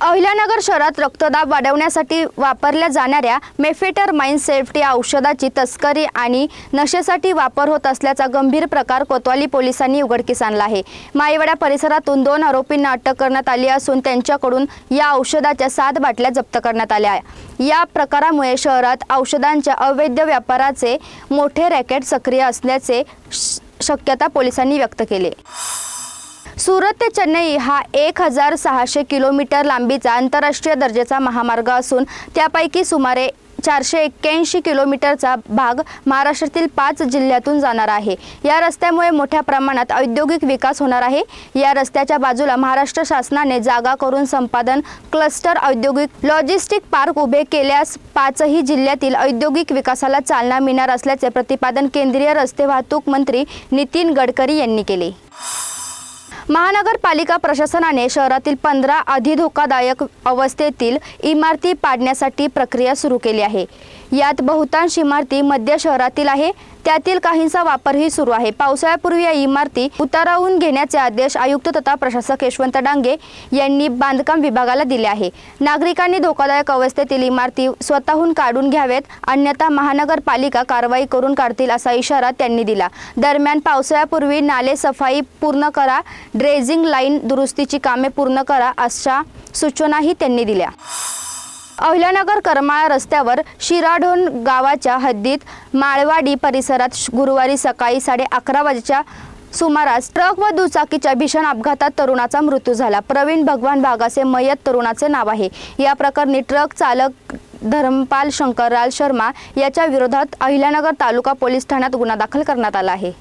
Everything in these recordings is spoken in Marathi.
अहिल्यानगर शहरात रक्तदाब वाढवण्यासाठी वापरल्या जाणाऱ्या मेफेटर माइन सेफ्टी या औषधाची तस्करी आणि नशेसाठी वापर होत असल्याचा गंभीर प्रकार कोतवाली पोलिसांनी उघडकीस आणला आहे. माईवाडा परिसरातून दोन आरोपींना अटक करण्यात आली असून त्यांच्याकडून या औषधाच्या सात बाटल्या जप्त करण्यात आल्या आहे. या प्रकारामुळे शहरात औषधांच्या अवैध व्यापाराचे मोठे रॅकेट सक्रिय असल्याचे श- शक्यता पोलिसांनी व्यक्त केली. सुरत ते चेन्नई हा एक हजार सहाशे किलोमीटर लांबीचा आंतरराष्ट्रीय दर्जाचा महामार्ग असून त्यापैकी सुमारे चारशे एक्क्याऐंशी किलोमीटरचा भाग महाराष्ट्रातील पाच जिल्ह्यातून जाणार आहे. या रस्त्यामुळे मोठ्या प्रमाणात औद्योगिक विकास होणार आहे. या रस्त्याच्या बाजूला महाराष्ट्र शासनाने जागा करून संपादन क्लस्टर औद्योगिक लॉजिस्टिक पार्क उभे केल्यास पाचही जिल्ह्यातील औद्योगिक विकासाला चालना मिळणार असल्याचे प्रतिपादन केंद्रीय रस्ते वाहतूक मंत्री नितीन गडकरी यांनी केले. महानगरपालिका प्रशासनाने शहरातील पंधरा अधिधोकादायक अवस्थेतील इमारती पाडण्यासाठी प्रक्रिया सुरू केली आहे. यात बहुतांश इमारती मध्य शहरातील आहे. त्यातील काहींचा वापरही सुरू आहे. पावसाळ्यापूर्वी या इमारती उतारावून घेण्याचे आदेश आयुक्त तथा प्रशासक यशवंत डांगे यांनी बांधकाम विभागाला दिले आहे. नागरिकांनी धोकादायक अवस्थेतील इमारती स्वतःहून काढून घ्यावेत अन्यथा महानगरपालिका कारवाई करून काढतील असा इशारा त्यांनी दिला. दरम्यान पावसाळ्यापूर्वी नाले सफाई पूर्ण करा ड्रेजिंग लाईन दुरुस्तीची कामे पूर्ण करा अशा सूचनाही त्यांनी दिल्या. अहिल्यानगर करमाळा रस्त्यावर शिराढोण गावाच्या हद्दीत माळवाडी परिसरात गुरुवारी सकाळी साडे अकरा वाजेच्या सुमारास ट्रक व दुचाकीच्या भीषण अपघातात तरुणाचा मृत्यू झाला. प्रवीण भगवान बागासे मयत तरुणाचे नाव आहे. या प्रकरणी ट्रक चालक धर्मपाल शंकरलाल शर्मा याच्या विरोधात अहिल्यानगर तालुका पोलीस ठाण्यात गुन्हा दाखल करण्यात आला आहे.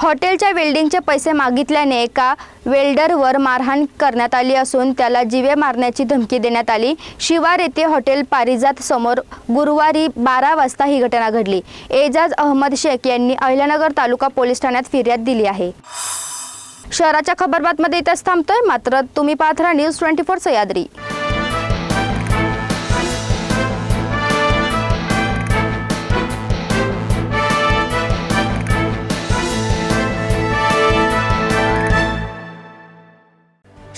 हॉटेलच्या वेल्डिंगचे पैसे मागितल्याने एका वेल्डरवर मारहाण करण्यात आली असून त्याला जीवे मारण्याची धमकी देण्यात आली. शिवार येथे हॉटेल पारिजात समोर गुरुवारी बारा वाजता ही घटना घडली. एजाज अहमद शेख यांनी अहिल्यानगर तालुका पोलीस ठाण्यात फिर्याद दिली आहे. शहराच्या खबरबातमध्ये इथंच थांबतोय. मात्र तुम्ही पाहत राहा न्यूज ट्वेंटी फोर सह्याद्री